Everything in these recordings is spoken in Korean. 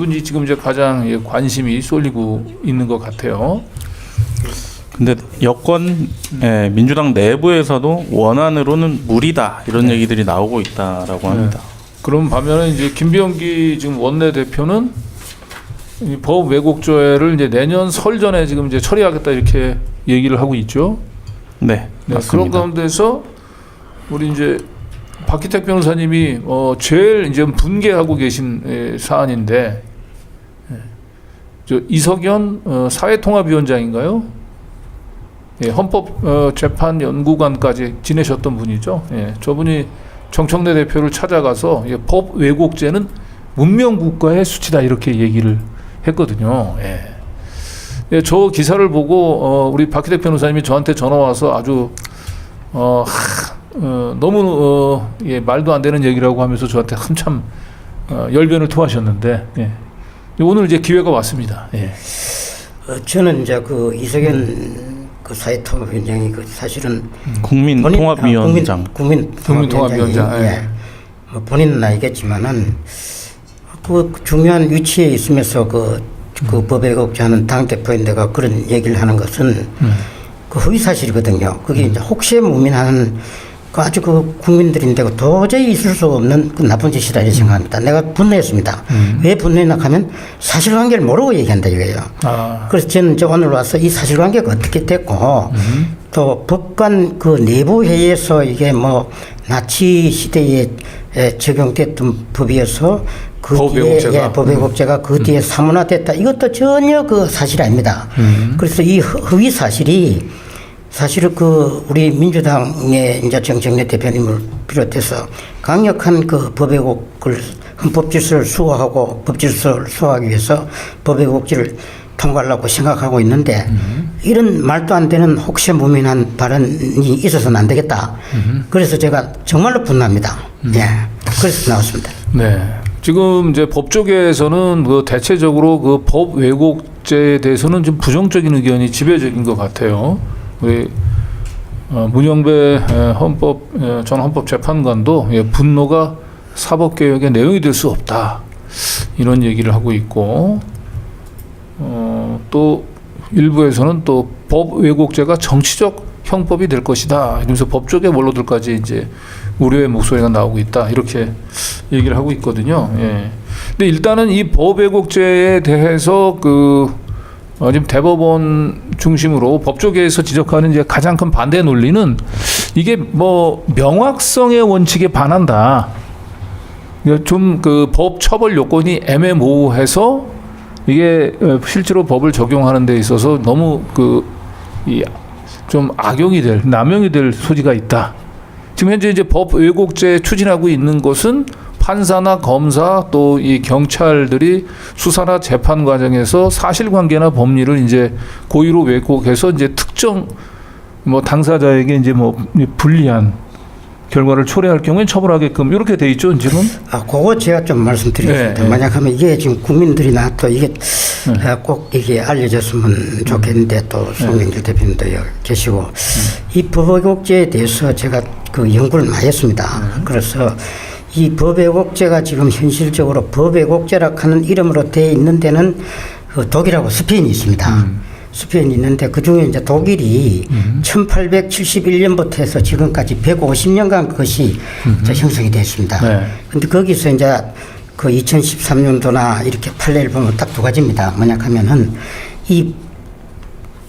분이 지금 이제 가장 예, 관심이 쏠리고 있는 것 같아요. 근데 여권 예, 민주당 내부에서도 원안으로는 무리다 이런 얘기들이 나오고 있다라고 합니다. 그럼 반면에 이제 김병기 지금 원내 대표는 이법 왜곡죄를 이제 내년 설 전에 지금 이제 처리하겠다 이렇게 얘기를 하고 있죠. 네, 네, 그런 맞습니다. 가운데서 우리 이제 박기택 변호사님이 어 제일 이제 분개하고 계신 에, 사안인데 예. 저 이석연 어, 사회통합위원장인가요? 예, 헌법 어, 재판 연구관까지 지내셨던 분이죠. 예, 저분이 정청래 대표를 찾아가서 예, 법 왜곡죄는 문명 국가의 수치다 이렇게 얘기를 했거든요. 예. 예, 저 기사를 보고 어, 우리 박희택 변호사님이 저한테 전화 와서 아주 어, 하, 어, 너무 어, 예, 말도 안 되는 얘기라고 하면서 저한테 한참 어, 열변을 토하셨는데 예. 오늘 이제 기회가 왔습니다. 예. 어, 저는 이제 그 이석연 그 사회통합 위원장이 그 사실은 국민 본인- 통합위원장. 아, 국민, 국민통합위원장, 국민통합위원장이, 예. 예. 뭐 본인은 알겠지만은 그 중요한 위치에 있으면서 그, 그 법에 걱정하는 당 대표인데가 그런 얘기를 하는 것은 그 허위 사실이거든요. 그게 이제 혹시에 무민하는 그 아주 그 국민들인데 그 도저히 있을 수 없는 그 나쁜 짓이다 이렇게 생각합니다. 내가 분노했습니다. 왜 분노했나 하면 사실관계를 모르고 얘기한다 이거예요. 아, 그래서 저는 이제 오늘 와서 이 사실관계가 어떻게 됐고 또 법관 그 내부 회의에서 이게 뭐 나치 시대에 에, 적용됐던 법이어서 그법 뒤에 왜곡죄가? 예, 법 왜곡죄가 그 뒤에 사문화됐다. 이것도 전혀 그 사실이 아닙니다. 그래서 이 허- 허위 사실이 사실은 그 우리 민주당의 이제 정청래 대표님을 비롯해서 강력한 그 법왜곡을 헌법 질서를 수호하고 법 질서를 수호하기 위해서 법왜곡죄를 통과하려고 생각하고 있는데 이런 말도 안 되는 혹시 무민한 발언이 있어서는 안 되겠다. 그래서 제가 정말로 분노합니다. 예. 그래서 나왔습니다. 네. 지금 이제 법조계에서는 그 대체적으로 그 법 왜곡죄에 대해서는 좀 부정적인 의견이 지배적인 것 같아요. 우리 어, 문영배 에, 헌법 에, 전 헌법재판관도 예, 분노가 사법개혁의 내용이 될 수 없다 이런 얘기를 하고 있고 어, 또 일부에서는 또 법 왜곡죄가 정치적 형법이 될 것이다 이러면서 법조계 원로들까지 이제 우려의 목소리가 나오고 있다 이렇게 얘기를 하고 있거든요. 예. 근데 일단은 이 법 왜곡죄에 대해서 그 어, 지금 대법원 중심으로 법조계에서 지적하는 이제 가장 큰 반대 논리는 이게 뭐 명확성의 원칙에 반한다. 좀 그 법 처벌 요건이 애매모호해서 이게 어, 실제로 법을 적용하는 데 있어서 너무 그이좀 악용이 될 남용이 될 소지가 있다. 지금 현재 이제 법 왜곡죄 추진하고 있는 것은 판사나 검사 또 이 경찰들이 수사나 재판 과정에서 사실관계나 법리를 이제 고의로 왜곡해서 이제 특정 뭐 당사자에게 이제 뭐 불리한 결과를 초래할 경우에 처벌하게끔 이렇게 돼 있죠 지금. 아, 그거 제가 좀 말씀드리겠습니다. 네, 네. 만약 하면 이게 지금 국민들이나 또 이게 아, 꼭 이게 알려졌으면 좋겠는데 또 송영길 대표님도 여기 계시고 이 법의곡죄에 대해서 제가 그 연구를 많이 했습니다. 그래서 이 법의곡죄가 지금 현실적으로 법의곡죄라 하는 이름으로 되어 있는 데는 그 독일하고 스페인이 있습니다. 스페인이 있는데 그 중에 이제 독일이 1871년부터 해서 지금까지 150년간 그것이 이제 형성이 됐습니다. 네. 근데 거기서 이제 그 2013년도나 이렇게 판례를 보면 딱 두 가지입니다. 뭐냐 하면은 이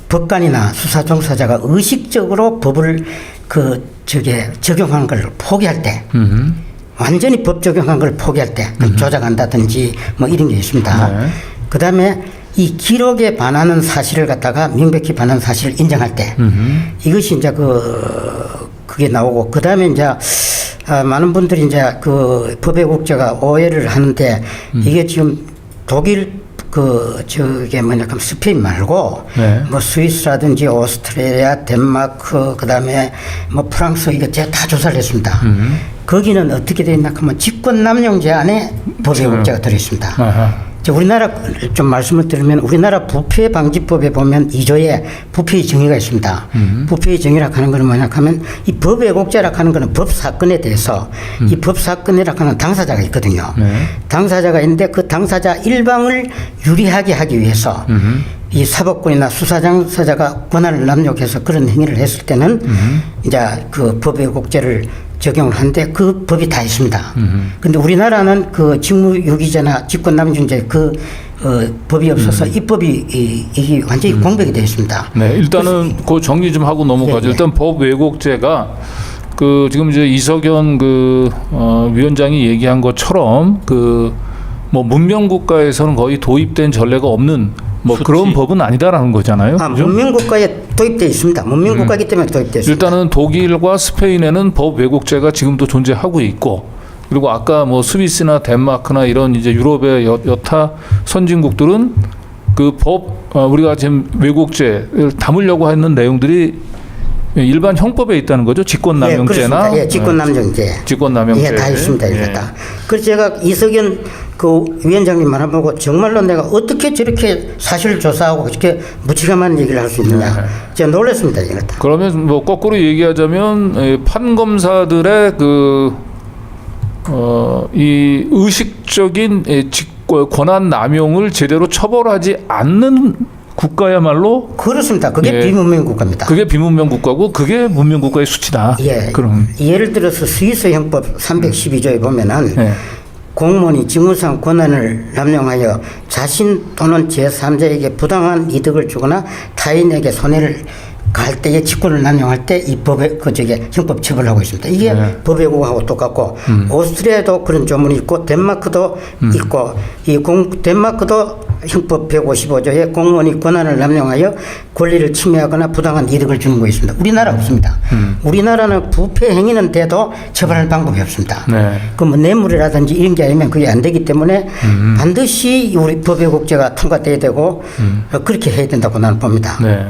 법관이나 수사 종사자가 의식적으로 법을 그 저게 적용한 걸 포기할 때 완전히 법 적용한 걸 포기할 때 그럼 조작한다든지 뭐 이런 게 있습니다. 네. 그 다음에 이 기록에 반하는 사실을 갖다가 명백히 반하는 사실을 인정할 때 이것이 이제 그 그게 나오고 그 다음에 이제 아, 많은 분들이 이제 그 법의 국제가 오해를 하는데 이게 지금 독일 그 저게 뭐냐 하면 스페인 말고 네. 뭐 스위스라든지 오스트레일리아, 덴마크 그다음에 뭐 프랑스 이거 제가 다 조사를 했습니다. 거기는 어떻게 돼 있나 하면 직권 남용죄 안에 법의 국제가 들어 있습니다. 이제 우리나라 좀 말씀을 드리면 우리나라 부패 방지법에 보면 2조에 부패의 정의가 있습니다. 부패의 정의라 하는 것은 뭐냐 하면 이 법 왜곡죄라 하는 것은 법 사건에 대해서 이법 사건이라 하는 당사자가 있거든요. 네. 당사자가 있는데 그 당사자 일방을 유리하게 하기 위해서 이 사법권이나 수사장사자가 권한을 남용해서 그런 행위를 했을 때는 이제 그 법왜곡죄를 적용을 하는데 그 법이 다 있습니다. 근데 우리나라는 그 직무유기죄나 직권남용죄 그 어, 법이 없어서 이 법이 이, 이게 완전히 공백이 되어 있습니다. 네, 일단은 그 정리 좀 하고 넘어가죠. 네, 네. 일단 법 왜곡죄가 그 지금 이제 이석연 그 어, 위원장이 얘기한 것처럼 그 뭐 문명 국가에서는 거의 도입된 전례가 없는 뭐 수치. 그런 법은 아니다라는 거잖아요. 아, 그죠? 문명국가에 도입되어 있습니다. 문명국가이기 때문에 도입되어 있습니다. 일단은 독일과 스페인에는 법 왜곡죄가 지금도 존재하고 있고 그리고 아까 뭐 스위스나 덴마크나 이런 이제 유럽의 여, 여타 선진국들은 그법 어, 우리가 지금 왜곡죄를 담으려고 하는 내용들이 일반 형법에 있다는 거죠. 직권남용죄나 그렇습니다. 예, 직권남용죄. 어, 직권남용죄 예, 다 있습니다. 예. 다. 그래서 제가 이석연 그 위원장님 말하고 정말로 내가 어떻게 저렇게 사실을 조사하고 그렇게 무책임한 얘기를 할 수 있느냐. 네. 제가 놀랐습니다. 이거 다. 그러면 뭐 거꾸로 얘기하자면 에, 판검사들의 그 어, 이 의식적인 에, 직- 권한 남용을 제대로 처벌하지 않는 국가야말로 그렇습니다. 그게 예. 비문명 국가입니다. 그게 비문명 국가고 그게 문명 국가의 수치다. 예. 그럼 예를 들어서 스위스 형법 312조에 보면은 예. 공무원이 직무상 권한을 남용하여 자신 또는 제3자에게 부당한 이득을 주거나 타인에게 손해를 갈 때에 직권을 남용할 때 이 법에 그 저게 형법 처벌을 하고 있습니다. 이게 네. 법외국하고 똑같고 오스트리아도 그런 조문이 있고 덴마크도 있고 이 공, 덴마크도 형법 155조에 공무원이 권한을 남용하여 권리를 침해하거나 부당한 이득을 주는 거 있습니다. 우리나라 없습니다. 우리나라는 부패 행위는 돼도 처벌할 방법이 없습니다. 네. 그뭐 뇌물이라든지 이런 게 아니면 그게 안 되기 때문에 반드시 우리 법외국제가 통과돼야 되고 어, 그렇게 해야 된다고 나는 봅니다. 네.